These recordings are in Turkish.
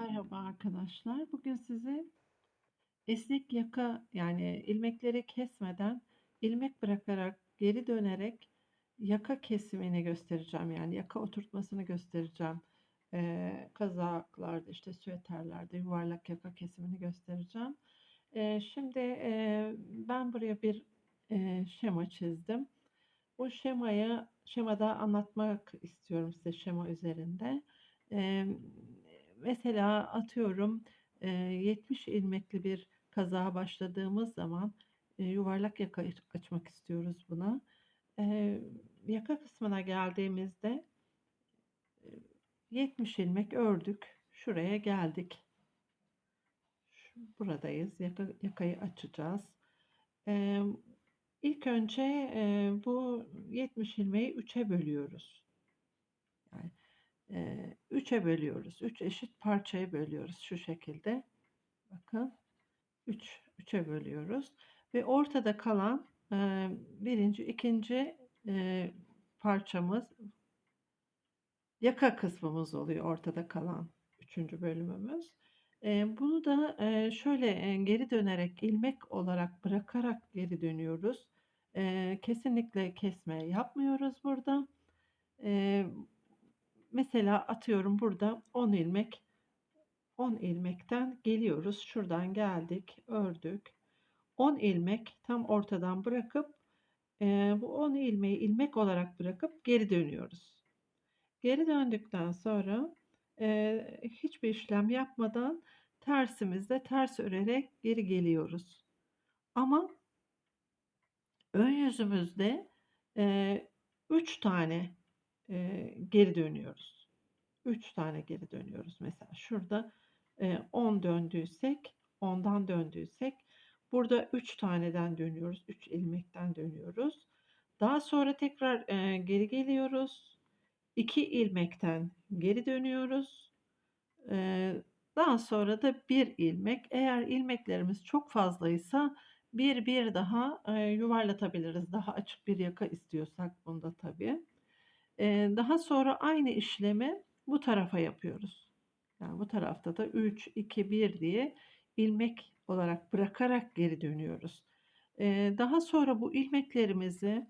Merhaba arkadaşlar. Bugün size esnek yaka yani ilmekleri kesmeden ilmek bırakarak geri dönerek yaka kesimini göstereceğim. Yani yaka oturtmasını göstereceğim. Ee, kazaklarda işte süveterlerde yuvarlak yaka kesimini göstereceğim. Ee, şimdi e, ben buraya bir e, şema çizdim. Bu şemayı şemada anlatmak istiyorum size şema üzerinde. Ee, mesela atıyorum e, 70 ilmekli bir kazağa başladığımız zaman yuvarlak yaka açmak istiyoruz buna. Yaka kısmına geldiğimizde e, 70 ilmek ördük. Şuraya geldik. Buradayız. Yaka, yakayı açacağız. E, ilk önce bu 70 ilmeği 3'e bölüyoruz. Yani 3'e bölüyoruz. 3 eşit parçaya bölüyoruz şu şekilde. Bakın 3 3'e bölüyoruz ve ortada kalan e, birinci, ikinci e, parçamız yaka kısmımız oluyor ortada kalan üçüncü bölümümüz. E, bunu da e, şöyle e, geri dönerek ilmek olarak bırakarak geri dönüyoruz. E, kesinlikle kesme yapmıyoruz burada. E, Mesela atıyorum burada 10 ilmek 10 ilmekten geliyoruz. Şuradan geldik, ördük. 10 ilmek tam ortadan bırakıp e, bu 10 ilmeği ilmek olarak bırakıp geri dönüyoruz. Geri döndükten sonra e, hiçbir işlem yapmadan tersimizde ters örerek geri geliyoruz. Ama ön yüzümüzde 3 e, tane e, geri dönüyoruz. 3 tane geri dönüyoruz. Mesela şurada e, 10 döndüysek 10'dan döndüysek burada 3 taneden dönüyoruz. 3 ilmekten dönüyoruz. Daha sonra tekrar e, geri geliyoruz. 2 ilmekten geri dönüyoruz. E, daha sonra da bir ilmek. Eğer ilmeklerimiz çok fazlaysa bir bir daha e, yuvarlatabiliriz. Daha açık bir yaka istiyorsak bunda tabii daha sonra aynı işlemi bu tarafa yapıyoruz. Yani bu tarafta da 3, 2, 1 diye ilmek olarak bırakarak geri dönüyoruz. daha sonra bu ilmeklerimizi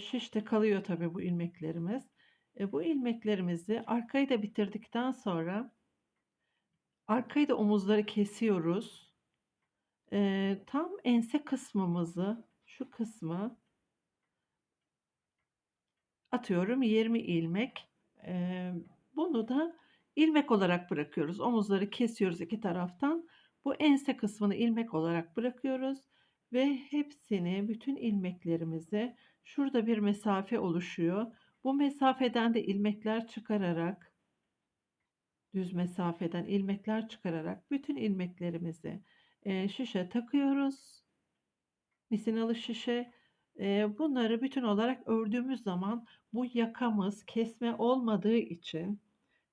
şişte kalıyor tabii bu ilmeklerimiz. bu ilmeklerimizi arkayı da bitirdikten sonra arkayı da omuzları kesiyoruz. tam ense kısmımızı şu kısmı atıyorum 20 ilmek. bunu da ilmek olarak bırakıyoruz. Omuzları kesiyoruz iki taraftan. Bu ense kısmını ilmek olarak bırakıyoruz ve hepsini bütün ilmeklerimizi şurada bir mesafe oluşuyor. Bu mesafeden de ilmekler çıkararak düz mesafeden ilmekler çıkararak bütün ilmeklerimizi şişe takıyoruz. Misinalı şişe bunları bütün olarak ördüğümüz zaman bu yakamız kesme olmadığı için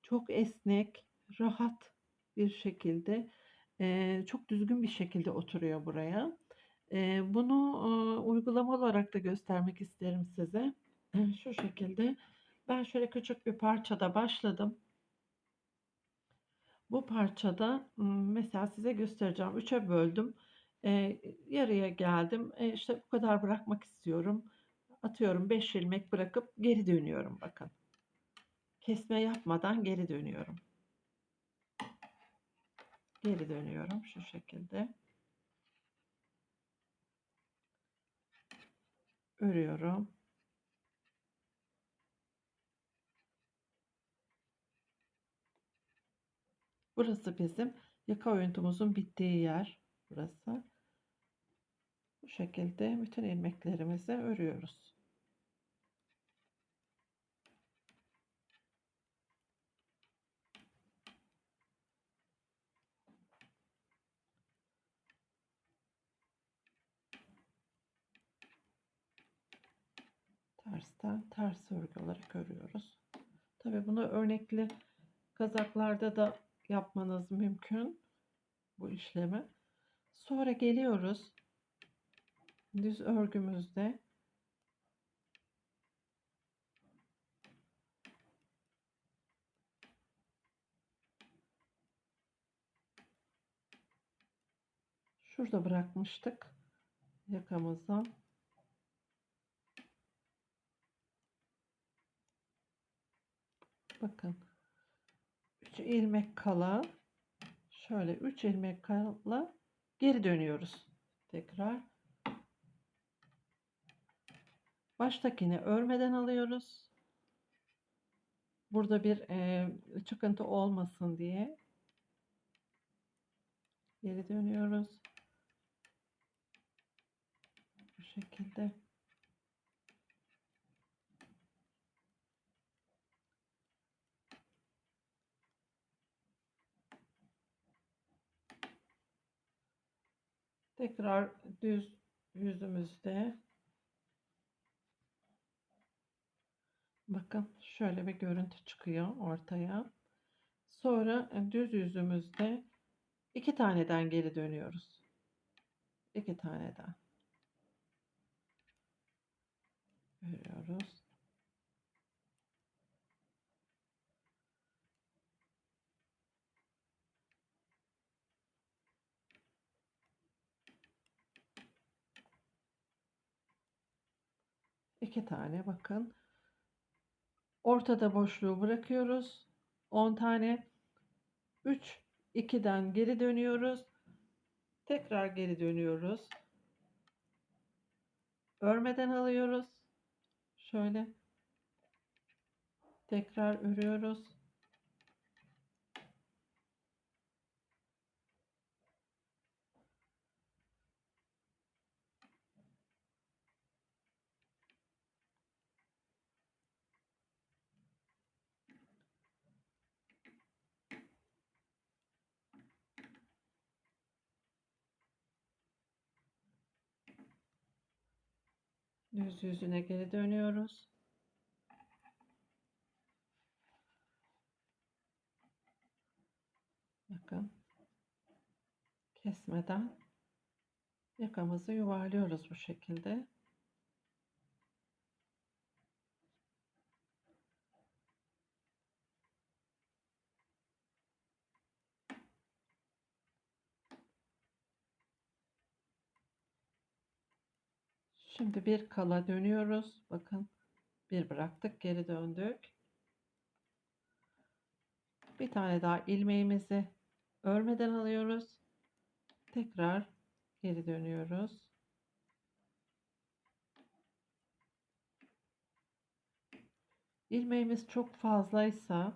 çok esnek, rahat bir şekilde çok düzgün bir şekilde oturuyor buraya. bunu uygulama olarak da göstermek isterim size. şu şekilde ben şöyle küçük bir parçada başladım. Bu parçada mesela size göstereceğim. Üçe böldüm. Eee, yarıya geldim. Eee, işte bu kadar bırakmak istiyorum. Atıyorum 5 ilmek bırakıp geri dönüyorum bakın. Kesme yapmadan geri dönüyorum. Geri dönüyorum şu şekilde. Örüyorum. Burası bizim yaka oyuntumuzun bittiği yer. Burası. Bu şekilde bütün ilmeklerimizi örüyoruz. tersten ters örgü olarak örüyoruz. Tabi bunu örnekli kazaklarda da yapmanız mümkün bu işlemi. Sonra geliyoruz düz örgümüzde. Şurada bırakmıştık yakamızdan bakın 3 ilmek kala şöyle 3 ilmek kala geri dönüyoruz tekrar. Baştakini örmeden alıyoruz. Burada bir e, çıkıntı olmasın diye geri dönüyoruz. Bu şekilde. Tekrar düz yüzümüzde bakın şöyle bir görüntü çıkıyor ortaya. Sonra e, düz yüzümüzde iki taneden geri dönüyoruz. İki taneden. Örüyoruz. iki tane bakın. Ortada boşluğu bırakıyoruz. 10 tane. 3 2'den geri dönüyoruz. Tekrar geri dönüyoruz. Örmeden alıyoruz. Şöyle. Tekrar örüyoruz. Düz yüzüne geri dönüyoruz. Bakın. Kesmeden yakamızı yuvarlıyoruz bu şekilde. Şimdi bir kala dönüyoruz. Bakın bir bıraktık geri döndük. Bir tane daha ilmeğimizi örmeden alıyoruz. Tekrar geri dönüyoruz. İlmeğimiz çok fazlaysa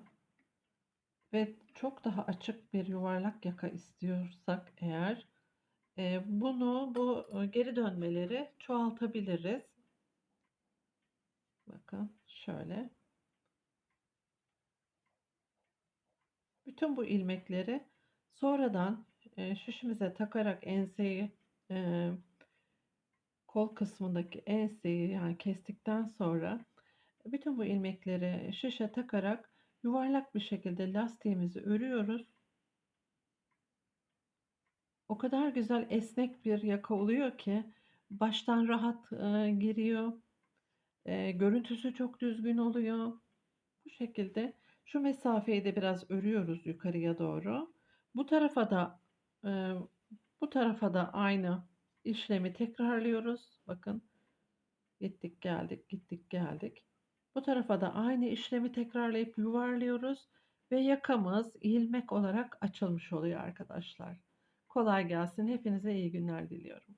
ve çok daha açık bir yuvarlak yaka istiyorsak eğer bunu bu geri dönmeleri çoğaltabiliriz. Bakın şöyle. Bütün bu ilmekleri sonradan şişimize takarak enseyi kol kısmındaki enseyi yani kestikten sonra bütün bu ilmekleri şişe takarak yuvarlak bir şekilde lastiğimizi örüyoruz. O kadar güzel esnek bir yaka oluyor ki baştan rahat e, giriyor. E, görüntüsü çok düzgün oluyor. Bu şekilde şu mesafeyi de biraz örüyoruz yukarıya doğru. Bu tarafa da e, bu tarafa da aynı işlemi tekrarlıyoruz. Bakın gittik geldik gittik geldik. Bu tarafa da aynı işlemi tekrarlayıp yuvarlıyoruz ve yakamız ilmek olarak açılmış oluyor arkadaşlar. Kolay gelsin. Hepinize iyi günler diliyorum.